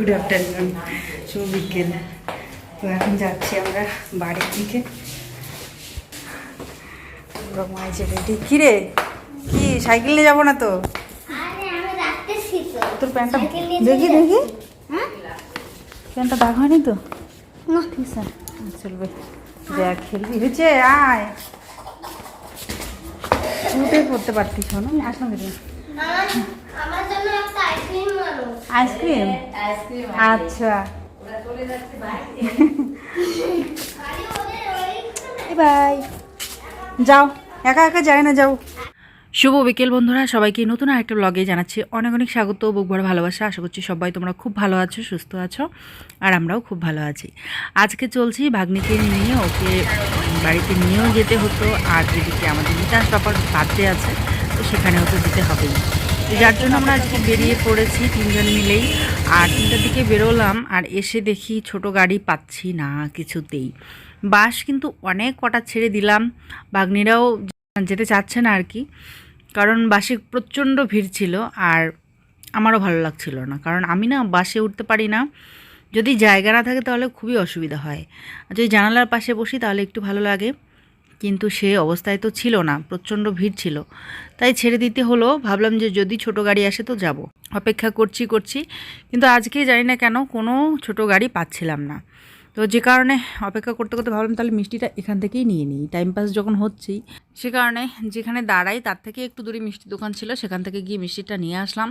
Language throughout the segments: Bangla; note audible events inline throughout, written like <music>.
গুড আফটারনুন শুভ বিকেল। তো এখন যাচ্ছি আমরা বাড়ির দিকে। মায়ের যে রেডি কিরে? কি সাইকেল নিয়ে যাব না তো? তোর প্যান্টটা দেখি দেখি। হ্যাঁ? প্যান্টটা দাগ হয়নি তো? না। ঠিক আছে চলবে। দেখ খেলবি। আয়। পড়তে পারতিস আসলাম কেন আমার আমার জন্য একটা আইসক্রিম আনো আইসক্রিম? আচ্ছা। বাই। যাও একা একা যায় না যাও। শুভ বিকেল বন্ধুরা সবাইকে নতুন আরেকটা ব্লগে জানাচ্ছি অনেক অনেক স্বাগত বুক ভরা ভালোবাসা। আশা করছি সবাই তোমরা খুব ভালো আছো সুস্থ আছো আর আমরাও খুব ভালো আছি। আজকে চলছি ভাগ্নিকে নিয়ে ওকে বাড়িতে নিয়েও যেতে হতো আর যেদিকে আমাদের নিতাস বাবার বার্থডে আছে তো সেখানেও তো যেতে হবেই। যার জন্য আমরা আজকে বেরিয়ে পড়েছি তিনজন মিলেই। আর তিনটার দিকে বেরোলাম আর এসে দেখি ছোট গাড়ি পাচ্ছি না কিছুতেই। বাস কিন্তু অনেক কটা ছেড়ে দিলাম। বাগ্নিরাও যেতে চাচ্ছে না আর কি। কারণ বাসে প্রচণ্ড ভিড় ছিল আর আমারও ভালো লাগছিল না। কারণ আমি না বাসে উঠতে পারি না। যদি জায়গা না থাকে তাহলে খুবই অসুবিধা হয়। আর যদি জানালার পাশে বসি তাহলে একটু ভালো লাগে। কিন্তু সে অবস্থায় তো ছিল না, প্রচণ্ড ভিড় ছিল। তাই ছেড়ে দিতে হলো, ভাবলাম যে যদি ছোট গাড়ি আসে তো যাব। অপেক্ষা করছি করছি, কিন্তু আজকে জানি না কেন কোনো ছোট গাড়ি পাচ্ছিলাম না। তো যে কারণে অপেক্ষা করতে করতে ভাবলাম তাহলে মিষ্টিটা এখান থেকেই নিয়ে নিই। টাইম পাস যখন হচ্ছেই, সে কারণে যেখানে দাঁড়াই তার থেকে একটু দূরে মিষ্টি দোকান ছিল, সেখান থেকে গিয়ে মিষ্টিটা নিয়ে আসলাম।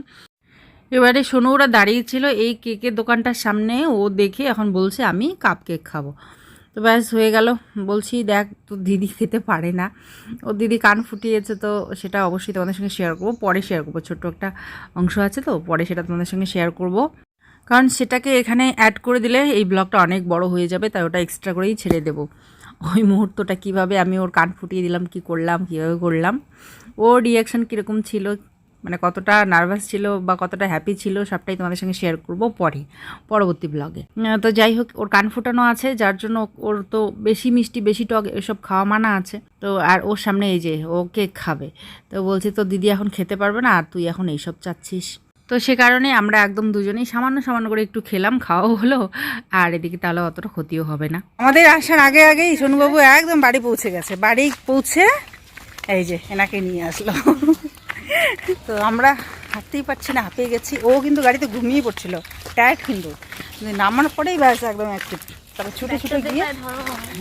এবারে সোনু ওরা দাঁড়িয়েছিল এই কেকের দোকানটার সামনে, ও দেখে এখন বলছে, আমি কাপ কেক খাব। তো ব্যাস হয়ে গেল। বলছি, দেখ তো দিদি খেতে পারে না। ও দিদি কান ফুটিয়েছে, তো সেটা অবশ্যই তোমাদের সঙ্গে শেয়ার করব। পরে শেয়ার করব। ছোট্ট একটা অংশ আছে তো, পরে সেটা তোমাদের সঙ্গে শেয়ার করব। কারণ সেটাকে এখানে অ্যাড করে দিলে এই ব্লগটা অনেক বড় হয়ে যাবে, তাই ওটা এক্সট্রা করেই ছেড়ে দেবো। ওই মুহূর্তটা কীভাবে আমি ওর কান ফুটিয়ে দিলাম, কি করলাম, কীভাবে করলাম? ওর রিয়াকশান কীরকম ছিল মানে কতটা নার্ভাস ছিল বা কতটা হ্যাপি ছিল সবটাই তোমাদের সঙ্গে শেয়ার করব পরে, পরবর্তী ব্লগে তো যাই হোক, ওর কান ফুটানো আছে, যার জন্য ওর তো বেশি মিষ্টি, বেশি টক এসব খাওয়া মানা আছে। তো আর ওর সামনে এই যে, ও কেক খাবে। তো বলছি তো দিদি এখন খেতে পারবে না, আর তুই এখন এইসব চাচ্ছিস। তো সে কারণে আমরা একদম দুজনেই সামান্য সামান্য করে একটু খেলাম, খাওয়াও হলো, আর এদিকে তাহলে অতটা ক্ষতিও হবে না। আমাদের আসার আগে, আগেই সোনুবাবু একদম বাড়ি পৌঁছে গেছে। বাড়ি পৌঁছে এই যে, এনাকে নিয়ে আসলো। তো আমরা হাঁটতেই পারছি না হাঁপিয়ে গেছি। ও কিন্তু গাড়িতে ঘুমিয়ে পড়ছিল টায়ার্ড কিন্তু। নামানোর পরেই ব্যাস একদম অ্যাক্টিভ তারপরে ছুটে ছুটে গিয়ে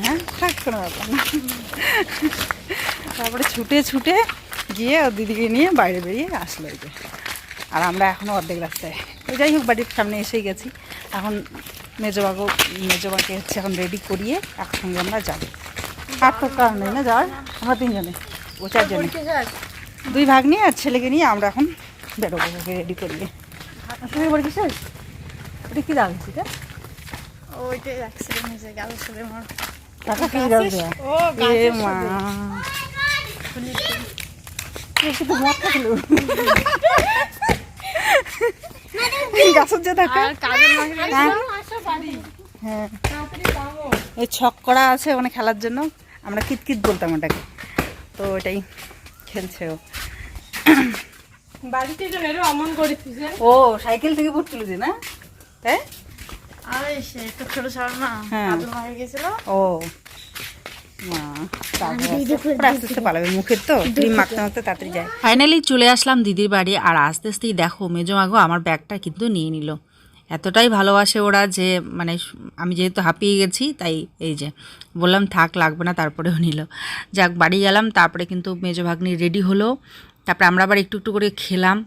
হ্যাঁ। থাক কোনো ব্যাপার না। তারপরে ছুটে ছুটে গিয়ে ওর দিদিকে নিয়ে বাইরে বেরিয়ে আসলো এই যে। আর আমরা এখনও অর্ধেক রাস্তায়। তো যাই হোক বাড়ির সামনে এসেই গেছি। এখন মেজবাগো মেজবাকে হচ্ছে এখন রেডি করিয়ে একসঙ্গে আমরা যাব। আর তো কারণ নেই না যাওয়ার। আমরা তিনজনে। ও চারজনে। দুই ভাগ নিয়ে আর ছেলেকে নিয়ে আমরা এখন বেরোবো ওকে রেডি করিয়ে। শেষ ওটা কী দাম সেটা ওইটাই অ্যাক্সিডেন্ট হয়েছে গেল ছেলে আমার টাকা কি দাম দেওয়া ও এ মা। এ মদ থাকল গাছের যে টাকা আর কাজের মাসে হ্যাঁ। ওই ছক করা আছে ওখানে খেলার জন্য। আমরা কিতকিত বলতাম ওটাকে। তো ওটাই। খেলছে ও বাড়িতে যে মেরো অমন করেছিস ও সাইকেল থেকে পড়ছিল যে না? হ্যাঁ আরে সে একটু ছোট ছিল না হ্যাঁ। কাজের মাসে গেছিল। ও। তো ফাইনালি চলে আসলাম দিদির বাড়ি আর আস্তে আস্তেই দেখো মেজো মাগো আমার ব্যাগটা কিন্তু নিয়ে নিল। এতটাই ভালোবাসে ওরা যে মানে আমি যেহেতু হাঁপিয়ে গেছি তাই এই যে বললাম থাক লাগবে না তারপরেও নিল। যাক বাড়ি গেলাম তারপরে কিন্তু মেজো ভাগ্নি রেডি হলো। তারপরে আমরা আবার একটু একটু করে খেলাম।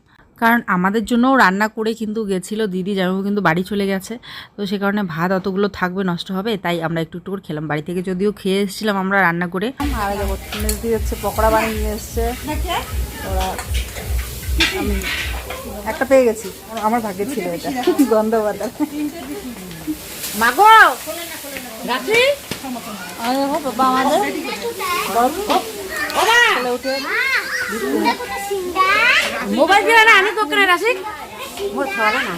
কারণ আমাদের জন্যও রান্না করে কিন্তু গেছিল দিদি জামাইবাবু কিন্তু বাড়ি চলে গেছে। তো সে কারণে ভাত অতগুলো থাকবে নষ্ট হবে তাই আমরা একটু একটু করে খেলাম। বাড়ি থেকে যদিও খেয়ে এসেছিলাম আমরা রান্না করে। পকোড়া বানিয়ে নিয়ে এসছে। ওরা একটা পেয়ে গেছি। আমার ভাগ্যে ছিল এটা। গন্ধ বাদা মাগো! গাছি আরে বাবা আমাদের। মোবাইল দিয়ে না আমি কোকরে রাসিক মোর খাওয়া না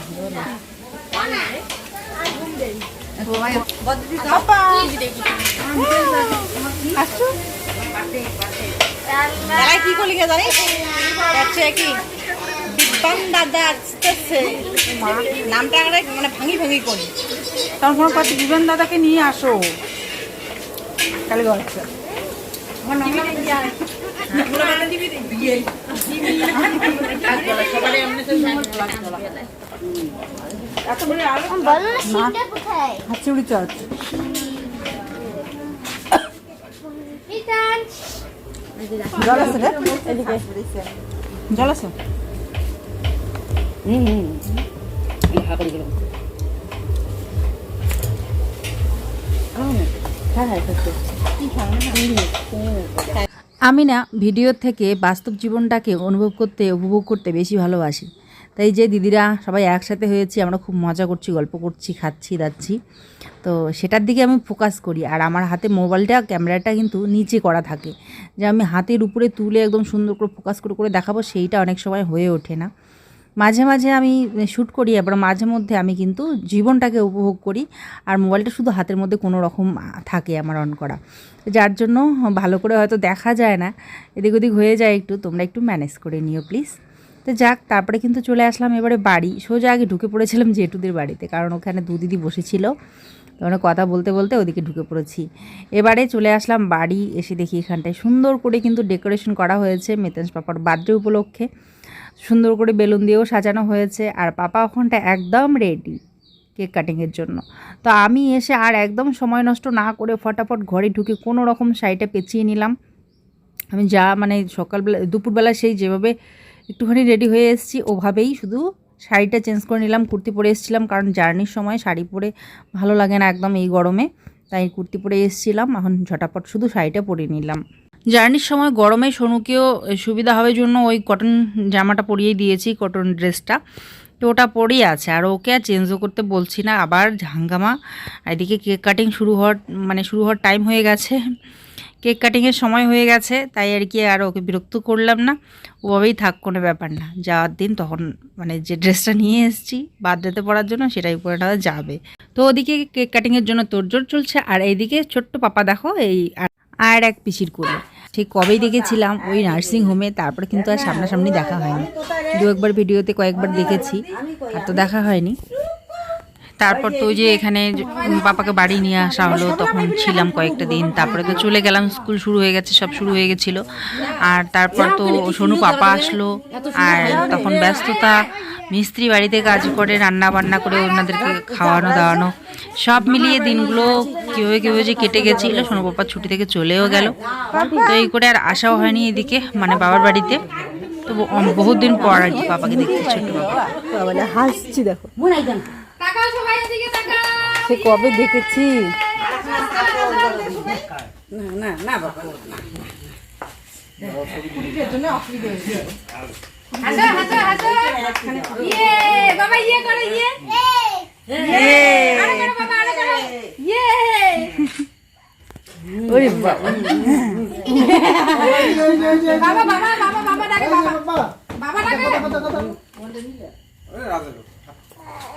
দাঁড়াই কি করলি জানিস? কি? দাদা আসতেছে মা। নামটা মানে ভাঙি ভাঙি করি। তারপর কত জীবন দাদাকে নিয়ে আসো। কালী চচ জল আছে রে? এদিকে। জল আছে? আমি না ভিডিও থেকে বাস্তব জীবনটাকে অনুভব করতে, উপভোগ করতে বেশি ভালোবাসি। তাই যে দিদিরা সবাই একসাথে হয়েছি, আমরা খুব মজা করছি, গল্প করছি, খাচ্ছি, দাচ্ছি। তো সেটার দিকে আমি ফোকাস করি। আর আমার হাতে মোবাইলটা, ক্যামেরাটা কিন্তু নিচে করা থাকে। যে আমি হাতের উপরে তুলে একদম সুন্দর করে ফোকাস করে করে দেখাবো, সেইটা অনেক সময় হয়ে ওঠে না। মাঝে মাঝে আমি শ্যুট করি এবার মাঝে মধ্যে আমি কিন্তু জীবনটাকে উপভোগ করি। আর মোবাইলটা শুধু হাতের মধ্যে কোনো রকম থাকে আমার অন করা। যার জন্য ভালো করে হয়তো দেখা যায় না। এদিক ওদিক হয়ে যায় একটু, তোমরা একটু ম্যানেজ করে নিও প্লিজ তো যাক, তারপরে কিন্তু চলে আসলাম এবারে বাড়ি। সোজা আগে ঢুকে পড়েছিলাম জেঠুদের বাড়িতে, কারণ ওখানে দু দিদি বসেছিল। তখন কথা বলতে বলতে ওদিকে ঢুকে পড়েছি। এবারে চলে আসলাম বাড়ি, এসে দেখি এখানটায় সুন্দর করে কিন্তু ডেকোরেশন করা হয়েছে। মেতেন্স পাপার বার্থডে উপলক্ষে। সুন্দর করে বেলুন দিয়েও সাজানো হয়েছে আর পাপা ওখানটা একদম রেডি কেক কাটিংয়ের জন্য। তো আমি এসে আর একদম সময় নষ্ট না করে ফটাফট ঘরে ঢুকে কোনো রকম শাড়িটা পেঁচিয়ে নিলাম। আমি যা মানে সকালবেলা, দুপুরবেলা সেই যেভাবে একটুখানি রেডি হয়ে এসেছি, ওভাবেই শুধু শাড়িটা চেঞ্জ করে নিলাম, কুর্তি পরে এসেছিলাম কারণ জার্নির সময় শাড়ি পরে ভালো লাগে না একদম এই গরমে। তাই কুর্তি পরে এসেছিলাম, এখন ঝটাপট শুধু শাড়িটা পরে নিলাম। জার্নির সময় গরমে সোনুকেও সুবিধা হবে জন্য ওই কটন জামাটা পরিয়ে দিয়েছি, কটন ড্রেসটা। তো ওটা পরেই আছে, আর ওকে আর চেঞ্জও করতে বলছি না। আবার হাঙ্গামা, এদিকে কেক কাটিং শুরু হওয়ার মানে শুরু হওয়ার টাইম হয়ে গেছে। কেক কাটিংয়ের সময় হয়ে গেছে, তাই আর কি আর ওকে বিরক্ত করলাম না। ওভাবেই থাক, কোনো ব্যাপার না। যাওয়ার দিন তখন মানে যে ড্রেসটা নিয়ে এসেছি বার্থডেতে পরার জন্য সেটাই পরে নেওয়া যাবে। তো ওদিকে কেক কাটিংয়ের জন্য তোড়জোড় চলছে, আর এইদিকে ছোট্ট পাপা দেখো, এই আর- এক পিসির কোলে ঠিক কবেই দেখেছিলাম ওই নার্সিং হোমে তারপরে কিন্তু আর সামনাসামনি দেখা হয়নি। দু একবার ভিডিওতে কয়েকবার দেখেছি, আর তো দেখা হয়নি। তারপর তো যে এখানে পাপাকে বাড়ি নিয়ে আসা হলো, তখন ছিলাম কয়েকটা দিন। তারপরে তো চলে গেলাম, স্কুল শুরু হয়ে গেছে, সব শুরু হয়ে গেছিল। আর তারপর তো সোনু পাপা আসলো, আর তখন ব্যস্ততা মিস্ত্রি বাড়িতে কাজ করে রান্না বান্না করে, ওনাদেরকে খাওয়ানো, দাওয়ানো, সব মিলিয়ে দিনগুলো কীভাবে কীভাবে যে কেটে গেছিল, সোনু পাপা ছুটি থেকে চলেও গেল। তো এই করে আর আসাও হয়নি এদিকে মানে বাবার বাড়িতে। তো বহুত দিন পর আর কি বাবাকে দেখতে ছোট বাবা হাসছি, দেখো। সে কবে দেখেছি? না না বাবা হাসো হাসো হাসো ইয়ে বাবা ইয়ে করো ইয়ে। আরও করো বাবা আরও করো। ইয়ে। ওরে বাবা। বাবা বাবা বাবা বাবা ডাকে বাবা। বাবা ডাকে।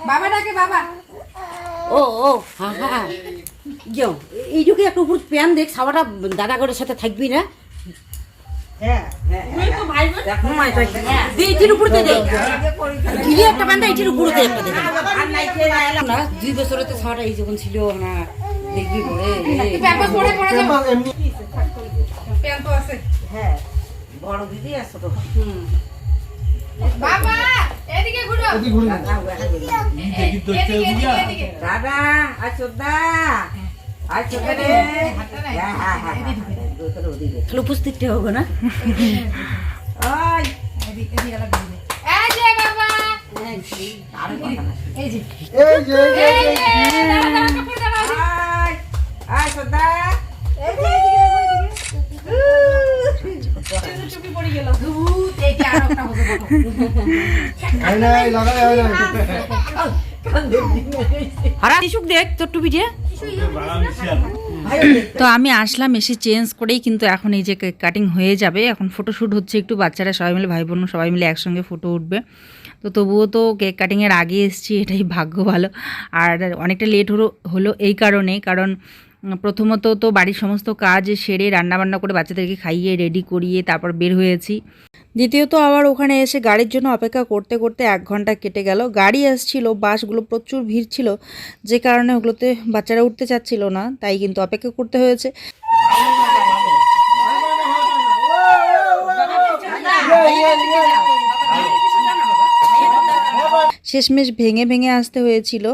বাবা ডাকে বাবা। ও ও হ্যাঁ হ্যাঁ যাও এইটুকু একটু উপর প্যান দেখ সাবাটা দাদা করে সাথে থাকবি না। দে দে। একটা দে। না দুই বছরেতে সাবাটা এই যখন ছিল না দেখবি পরে তো বড় দিদি আসো তো। বাবা এদিকে ঘুরো। এদিকে এদিকে এদিকে দাদা রে। হ্যাঁ হ্যাঁ হ্যাঁ। তাহলে উপস্থিত হবে না ওই এই যে বাবা এই যে এই যে এই যে দাঁড়া দাঁড়া কাপড় দাঁড়া আয় আয় চোদ্দা চুপি পড়ে গেল এই যে আরও একটা হবে হারা টিসুক দেখ তোর টুপি দিয়ে <clears throat> তো আমি আসলাম এসে চেঞ্জ করেই কিন্তু এখন এই যে কেক কাটিং হয়ে যাবে। এখন ফটোশ্যুট হচ্ছে একটু বাচ্চারা সবাই মিলে ভাই বোন সবাই মিলে একসঙ্গে ফটো উঠবে। তো তবুও তো কেক কাটিংয়ের আগে এসেছি এটাই ভাগ্য ভালো। আর অনেকটা লেট হলো হলো এই কারণে কারণ প্রথমত তো বাড়ির সমস্ত কাজ সেরে রান্নাবান্না করে বাচ্চাদেরকে খাইয়ে রেডি করিয়ে তারপর বের হয়েছি। দ্বিতীয়ত আবার ওখানে এসে গাড়ির জন্য অপেক্ষা করতে করতে এক ঘণ্টা কেটে গেল। গাড়ি আসছিল, বাসগুলো প্রচুর ভিড় ছিল, যে কারণে ওগুলোতে বাচ্চারা উঠতে চাচ্ছিল না, তাই কিন্তু অপেক্ষা করতে হয়েছে। শেষমেশ ভেঙে ভেঙে আসতে হয়েছিল।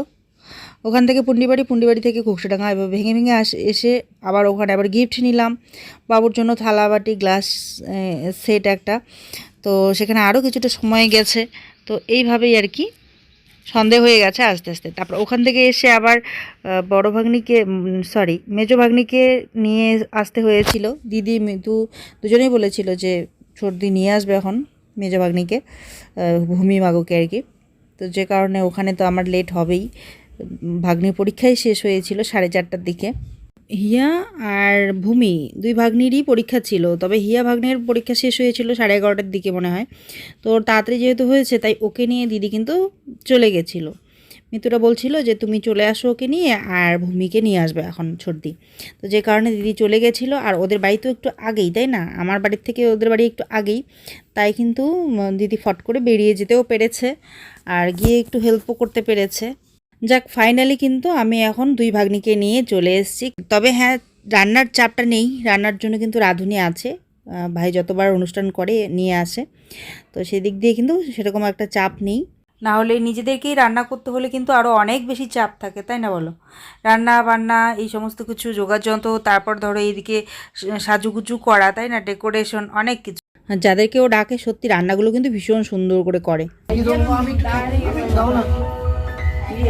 ওখান থেকে পুন্ডিবাড়ি পুন্ডিবাড়ি থেকে ঘুকসাডাঙ্গা এবার ভেঙে ভেঙে এসে আবার ওখানে আবার গিফট নিলাম। বাবুর জন্য থালা, বাটি গ্লাস সেট একটা। তো সেখানে আরও কিছুটা সময় গেছে। তো এইভাবেই আর কি সন্দেহ হয়ে গেছে আস্তে আস্তে। তারপর ওখান থেকে এসে আবার বড় ভাগ্নিকে সরি মেজো ভাগ্নিকে নিয়ে আসতে হয়েছিল। দিদি, মিতু দুজনেই বলেছিল যে, সর্দি নিয়ে আসবে এখন মেজো ভাগ্নিকে ভূমি মাগুকে আর কি। তো যে কারণে ওখানে তো আমার লেট হবেই। উম, ভাগ্নির পরীক্ষাই শেষ হয়েছিল সাড়ে চারটার দিকে। হিয়া আর ভূমি দুই ভাগ্নিরই পরীক্ষা ছিল তবে হিয়া ভাগ্নের পরীক্ষা শেষ হয়েছিল সাড়ে এগারোটার দিকে মনে হয়। তো তাড়াতাড়ি যেহেতু হয়েছে তাই ওকে নিয়ে দিদি কিন্তু চলে গেছিল। মিতুরা বলছিল যে তুমি চলে আসো ওকে নিয়ে আর ভূমিকে নিয়ে আসবে এখন সর্দি তো যে কারণে দিদি চলে গেছিল আর ওদের বাড়ি তো একটু আগেই তাই না? আমার বাড়ির থেকে ওদের বাড়ি একটু আগেই। তাই কিন্তু দিদি ফট করে বেরিয়ে যেতেও পেরেছে আর গিয়ে একটু হেল্পও করতে পেরেছে। যাক ফাইনালি কিন্তু আমি এখন দুই ভাগ্নিকে নিয়ে চলে এসেছি। তবে হ্যাঁ রান্নার চাপটা নেই। রান্নার জন্য কিন্তু রাঁধুনি আছে। ভাই যতবার অনুষ্ঠান করে নিয়ে আসে। তো সেদিক দিয়ে কিন্তু সেরকম একটা চাপ নেই। না হলে নিজেদেরকেই রান্না করতে হলে কিন্তু আরও অনেক বেশি চাপ থাকে তাই না বলো? রান্না বান্না এই সমস্ত কিছু যোগাযন্ত্র তারপর ধরো এইদিকে সাজুগুজু করা তাই না? ডেকোরেশন অনেক কিছু। যাদেরকেও ডাকে সত্যি রান্নাগুলো কিন্তু ভীষণ সুন্দর করে করে।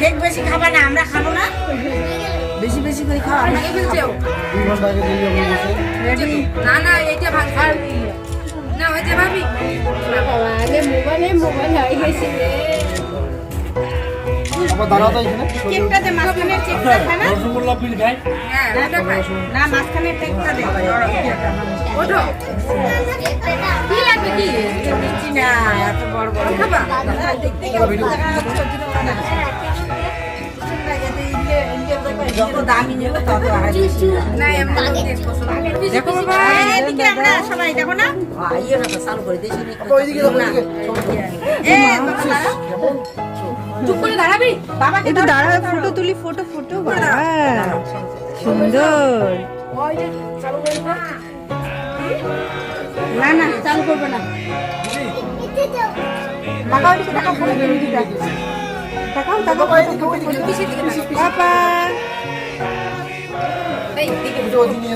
কেক বেশি খাবা না আমরা খাব না। বেশি বেশি করে খাওয়া আমরা ফেলছেও। না না এইটা ভাঙ না ওই ভাবি। আগে মোবাইলে মোবাইল হয়ে গেছে রসগোল্লা পিল খাই হ্যাঁ না মাঝখানে ওঠো। কি? কি দিচ্ছি না এত বড় বড় খাবা দেখো বাবা। এদিকে আমরা সবাই দেখো চালু করে দিয়েছি। চুপ করে দাঁড়াবি। একটু দাঁড়া ফটো তুলি ফটো ফটো সুন্দর। না না চালু করবে না টাকা ওইদিকে টাকা ফোন করে দিতে টাকাও টাকা বাবা এই দিকে ওইটা ওদিকে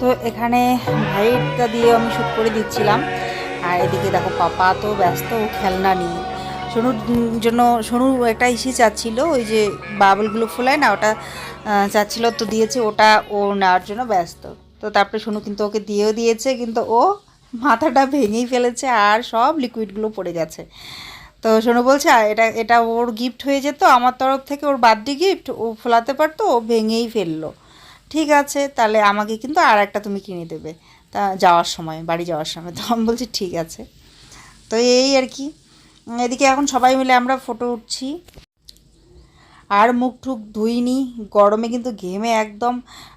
তো এখানে ভাইটা দিয়ে আমি শুট করে দিচ্ছিলাম। আর এদিকে দেখো পাপা তো ব্যস্ত খেলনা নিয়ে সোনুর জন্য সোনু একটা ইসি চাচ্ছিল, ওই যে বাবলগুলো ফোলায় না, ওটা চাচ্ছিল তো দিয়েছে, ওটা ও নেওয়ার জন্য ব্যস্ত। তো তারপরে সোনু কিন্তু ওকে দিয়েও দিয়েছে, কিন্তু ও মাথাটা ভেঙেই ফেলেছে আর সব লিকুইডগুলো পড়ে গেছে। তো সোনু বলছে এটা এটা ওর গিফট হয়ে যেত, আমার তরফ থেকে ওর বার্থডে গিফট ও ফোলাতে পারতো, ও ভেঙেই ফেলল। ঠিক আছে, তাহলে আমাকে কিন্তু আর একটা তুমি কিনে দেবে। তা যাওয়ার সময়, বাড়ি যাওয়ার সময় তো আমি বলছি, ঠিক আছে। তো এই আর কি। এদিকে এখন সবাই মিলে আমরা ফটো উঠছি। আর মুখ ঠুক ধুইনি, গরমে কিন্তু ঘেমে একদম,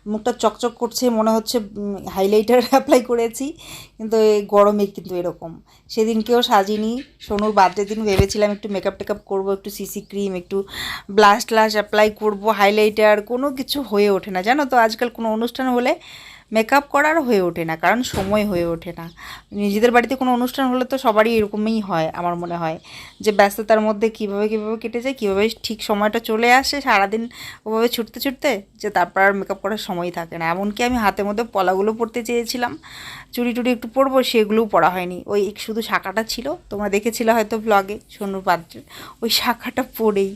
মুখটা চকচক করছে, মনে হচ্ছে হাইলাইটার অ্যাপ্লাই <laughs> করেছি, কিন্তু গরমে কিন্তু এরকম। সেদিনকেও সাজিনি, সোনুর বার্থডে দিন ভেবেছিলাম একটু মেকআপ টেকআপ করব, একটু সিসি ক্রিম একটু ব্লাশ ট্লাশ অ্যাপ্লাই করব হাইলাইটার কোনো কিছু হয়ে ওঠে না। জানো তো, আজকাল কোনো অনুষ্ঠান হলে মেকআপ করার হয়ে ওঠে না, কারণ সময় হয়ে ওঠে না। নিজেদের বাড়িতে কোনো অনুষ্ঠান হলে তো সবারই এরকমই হয়, আমার মনে হয়। যে ব্যস্ততার মধ্যে কীভাবে কীভাবে কেটে যায়, কীভাবে ঠিক সময়টা চলে আসে সারাদিন ওভাবে ছুটতে ছুটতে, যে তারপর আর মেকআপ করার সময় থাকে না। এমনকি আমি হাতের মধ্যে পলাগুলো পরতে চেয়েছিলাম চুরি টুড়ি একটু পরবো, সেগুলোও পরা হয়নি। ওই শুধু শাখাটা ছিল, তোমরা দেখেছিলে হয়তো ব্লগে সোনুর পাত্রের, ওই শাখাটা পরেই।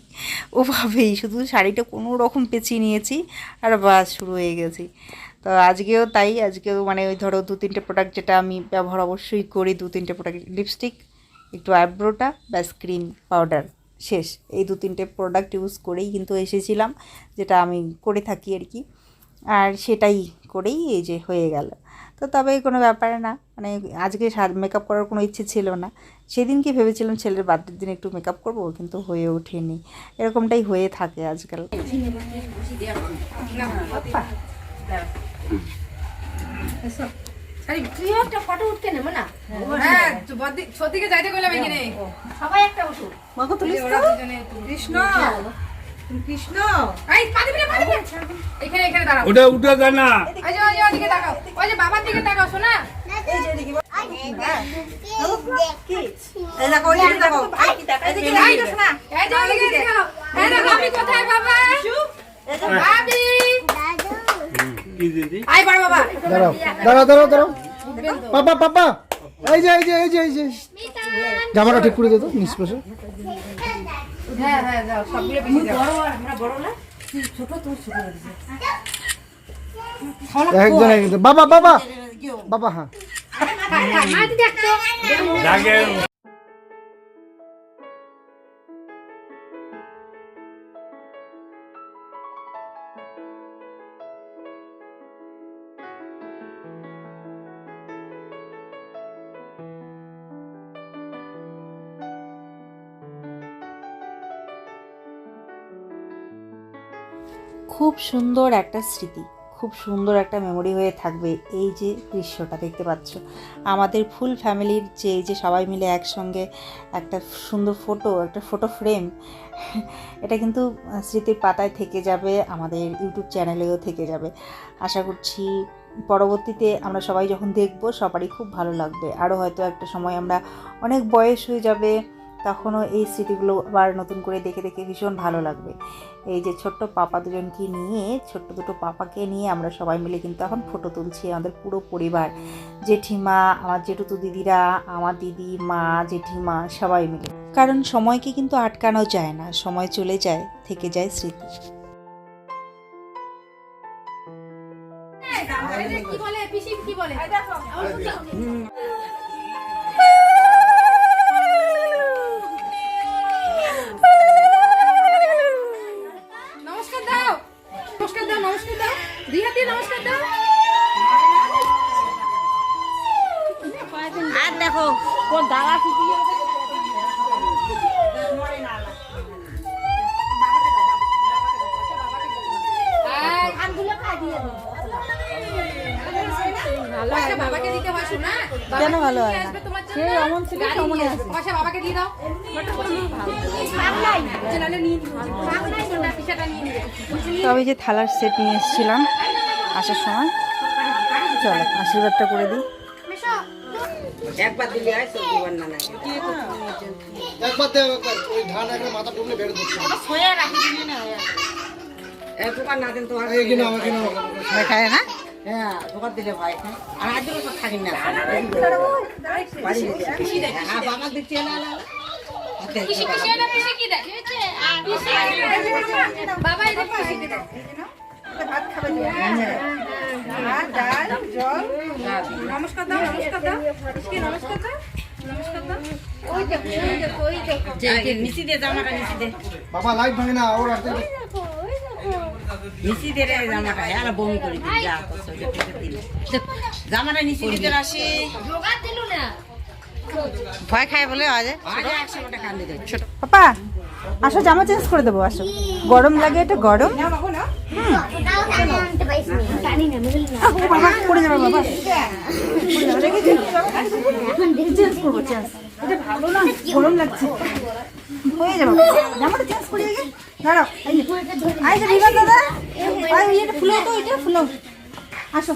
ওভাবেই, শুধু শাড়িটা কোনো রকম পেঁচিয়ে নিয়েছি, আর বাস, শুরু হয়ে গেছি। তো আজকেও তাই আজকেও মানে ওই ধরো দু তিনটে প্রোডাক্ট যেটা আমি ব্যবহার অবশ্যই করি দু তিনটে প্রোডাক্ট লিপস্টিক একটু আইব্রোটা ব্যাস ক্রিম পাউডার শেষ। এই দু তিনটে প্রোডাক্ট ইউজ করেই কিন্তু এসেছিলাম যেটা আমি করে থাকি আর কি। আর সেটাই করেই এই যে হয়ে গেল। তো তবে কোনো ব্যাপার না মানে আজকে মেকআপ করার কোনো ইচ্ছে ছিল না। সেদিনকে ভেবেছিলাম ছেলের বার্থডের দিন একটু মেকআপ করব কিন্তু হয়ে ওঠেনি। এরকমটাই হয়ে থাকে আজকাল। তুই একটা ফটো উঠতে নেব না হ্যাঁ সত্যিকে যাইতে গেলাম এখানে। সবাই একটা উঠো। মাকে তুলিস কৃষ্ণ। কৃষ্ণ। এই পা দিবি না, পা দিবি না। এখানে এখানে দাঁড়াও। ওটা উঠে যায় না। ওই যে ওই যে ওদিকে তাকাও। ওই যে বাবার দিকে তাকাও শোনা। এই এদিকে আমি কোথায় বাবা ভাবি কি দিদি আই বড় বাবা দাঁড়াও দাঁড়াও দাঁড়াও দাঁড়াও। পাপা পাপা। এই যে এই যে এই যে এই যে। জামাটা ঠিক করে দে তো নিষ্পেষে হ্যাঁ হ্যাঁ যাও সবগুলো বেশি যাও। একজন একজন। বাবা বাবা। বাবা হ্যাঁ। খুব সুন্দর একটা স্মৃতি, খুব সুন্দর একটা মেমোরি হয়ে থাকবে এই যে দৃশ্যটা দেখতে পাচ্ছ। আমাদের ফুল ফ্যামিলির যে, এই যে সবাই মিলে একসঙ্গে একটা সুন্দর ফটো একটা ফটো ফ্রেম এটা কিন্তু স্মৃতির পাতায় থেকে যাবে, আমাদের ইউটিউব চ্যানেলেও থেকে যাবে। আশা করছি পরবর্তীতে আমরা সবাই যখন দেখব, সবারই খুব ভালো লাগবে। আরও হয়তো একটা সময় আমরা অনেক বয়স হয়ে যাবে তখনও এই স্মৃতিগুলো আবার নতুন করে দেখে দেখে ভীষণ ভালো লাগবে। এই যে ছোট্ট পাপা দুজনকে নিয়ে ছোট্ট দুটো পাপাকে নিয়ে আমরা সবাই মিলে কিন্তু এখন ফটো তুলছি। আমাদের পুরো পরিবার জেঠিমা আমার জেঠুতু দিদিরা আমার দিদি মা জেঠিমা সবাই মিলে। কারণ সময়কে কিন্তু আটকানো যায় না সময় চলে যায় থেকে যায় স্মৃতি। কি বলে কি বলে? তবে যে থালার সেট নিয়ে এসেছিলাম আসার সময়। চলো আশীর্বাদটা করে দিই। একবার দিলে সবজি বান্না নাই একবার দে একবার ওই ধান একটা মাথা টুকলে বের করছে এক দোকান না দিন তোমার এই কিনা খায় না? হ্যাঁ দোকান দিলে ভয় আর আজ থাকি না। বাড়ি হ্যাঁ বাবা না না কি বাবা এটা নমস্কার দাও নমস্কার দাও নমস্কার দাও লাইট ভাঙে না ওর জামাটা নিচি দিতে আসি। ভয় খায় বলে পাপা আসো জামা চেঞ্জ করে দেবো আসো। গরম লাগে এটা গরম। বাবা পড়ে যাবে বাবা চেঞ্জ করব চেঞ্জ এটা ভালো না গরম লাগছে হয়ে। যাবে জামাটা চেঞ্জ করে আগে দাঁড়াও এই যে এই যে বিমান দাদা এটা ফুলো তো এটা ফুলো আসো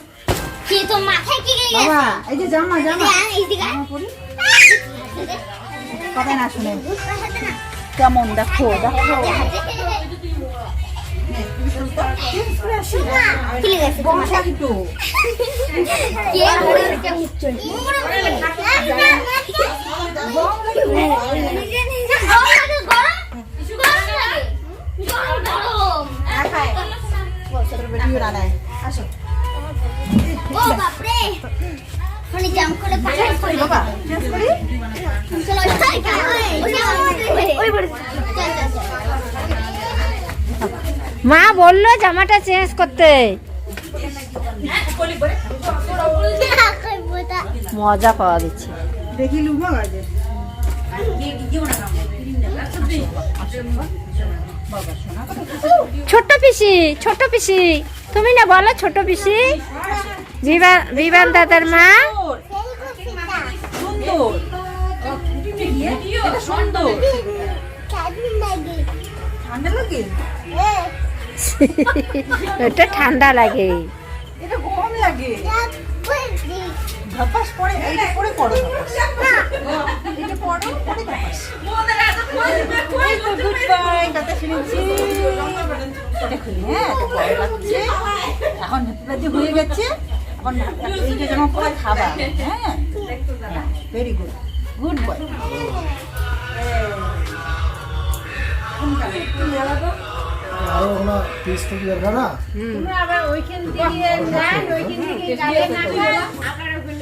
বাবা এই যে জামা জামা কথা না শুনে কেমন? দেখো দেখো। আসো ও বাপরে মানে জাম করে পাঠাই। কই বাবা। চেঞ্জ করি? চলো ওই বড় চল চল চল মা বলল জামাটা চেঞ্জ করতে। মজা পাওয়া দিচ্ছে দেখি লুবো আগে। ছোট্ট পিসি ছোট্ট পিসি। তুমি না বলো ছোট পিসি? বিমান দাদার মা? ওটা ঠান্ডা লাগে। এটা গরম লাগে। ধাপাস পরে এইটা পরে পড়ো এটা পড়ো পরে ধাপাস। এই তো গুড বাই কথা শুনেছি এটা খুলি হ্যাঁ এটা গরম লাগছে এখন হ্যাপি হয়ে গেছে। এখন এইটা যেন পরে খাবা হ্যাঁ। ভেরি গুড গুড বয় আরও ওনা পিস থেকে দরকার না?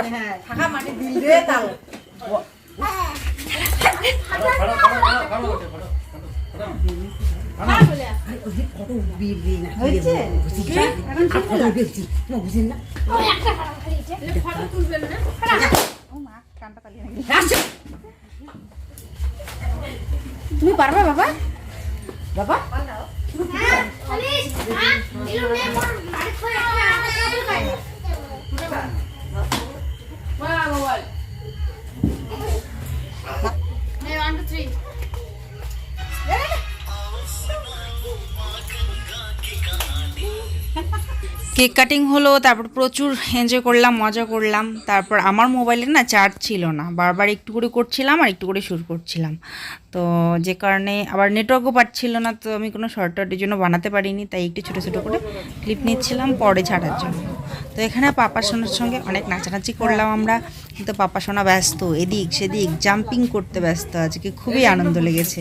আগে না যার রং মাটি দিল রে তাল হয়েছে তুমি পারবে বাবা বাবা One, two, three. Cake cutting হলো, তারপর প্রচুর এনজয় করলাম, মজা করলাম। তারপর আমার মোবাইলে না চার্জ ছিল না। বারবার একটু করে করছিলাম আর একটু করে শুরু করছিলাম। তো যে কারণে আবার নেটওয়ার্কও পাচ্ছিল না, তো আমি কোনো শর্টকাটের জন্য বানাতে পারিনি, তাই একটু ছোটো ছোটো করে ক্লিপ নিচ্ছিলাম, পরে ছাড়ার জন্য। তো এখানে পাপা সোনার সঙ্গে অনেক নাচানাচি করলাম আমরা। কিন্তু পাপা সোনা ব্যস্ত, এদিক সেদিক জাম্পিং করতে ব্যস্ত আজকে, খুবই আনন্দ লেগেছে।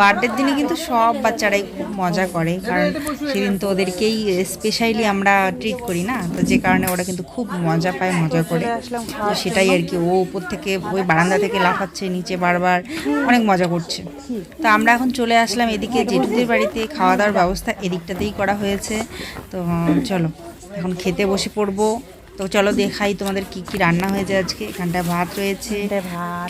বার্থডের দিনে কিন্তু সব বাচ্চারাই খুব মজা করে, কারণ সেদিন তো ওদেরকেই স্পেশালি আমরা ট্রিট করি না, তো যে কারণে ওরা কিন্তু খুব মজা পায়, মজা করে। তো সেটাই আর কি, ও উপর থেকে, ওই বারান্দা থেকে লাফাচ্ছে, নিচে বারবার, অনেক মজা করছে। তো আমরা এখন চলে আসলাম এদিকে, জেঠুদের বাড়িতে খাওয়া দাওয়ার ব্যবস্থা এদিকটাতেই করা হয়েছে। তো চলো। এখন খেতে বসে পড়ব। তো চলো দেখাই তোমাদের কি কি রান্না হয়েছে আজকে। এখানটা ভাত রয়েছে।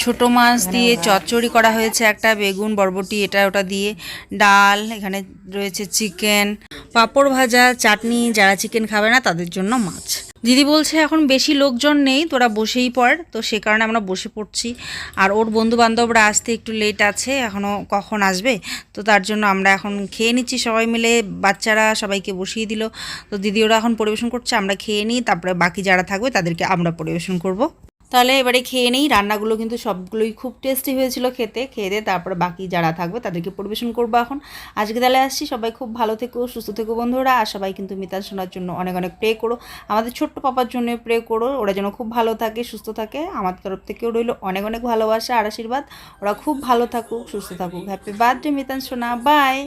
ছোট মাছ দিয়ে চচ্চড়ি করা হয়েছে একটা বেগুন বরবটি এটা ওটা দিয়ে। ডাল এখানে রয়েছে চিকেন পাঁপড় ভাজা চাটনি যারা চিকেন খাবে না তাদের জন্য মাছ। দিদি বলছে, এখন বেশি লোকজন নেই, তোরা বসেই পড়। তো সে কারণে আমরা বসে পড়ছি। আর ওর বন্ধু বান্ধবরা আসতে একটু লেট আছে এখনও কখন আসবে? তো তার জন্য আমরা এখন খেয়ে নিচ্ছি সবাই মিলে। বাচ্চারা সবাইকে বসিয়ে দিল। তো দিদি ওরা এখন পরিবেশন করছে, আমরা খেয়ে নিই, তারপরে বাকি যারা থাকবে তাদেরকে আমরা পরিবেশন করব। তাহলে এবারে খেয়ে নেই। রান্নাগুলো কিন্তু সবগুলোই খুব টেস্টি হয়েছিল খেতে। খেয়ে দিয়ে তারপরে বাকি যারা থাকবে তাদেরকে পরিবেশন করব এখন। আজকে তাহলে আসছি। সবাই খুব ভালো থেকো, সুস্থ থেকো বন্ধুরা। আর সবাই কিন্তু মিতান শোনার জন্য অনেক অনেক প্রে করো। আমাদের ছোট্ট পাপার জন্য প্রে করো। ওরা যেন খুব ভালো থাকে, সুস্থ থাকে। আমাদের তরফ থেকেও রইল অনেক অনেক ভালোবাসা আর আশীর্বাদ। ওরা খুব ভালো থাকুক, সুস্থ থাকুক। হ্যাপি বার্থডে মিতান সোনা। বাই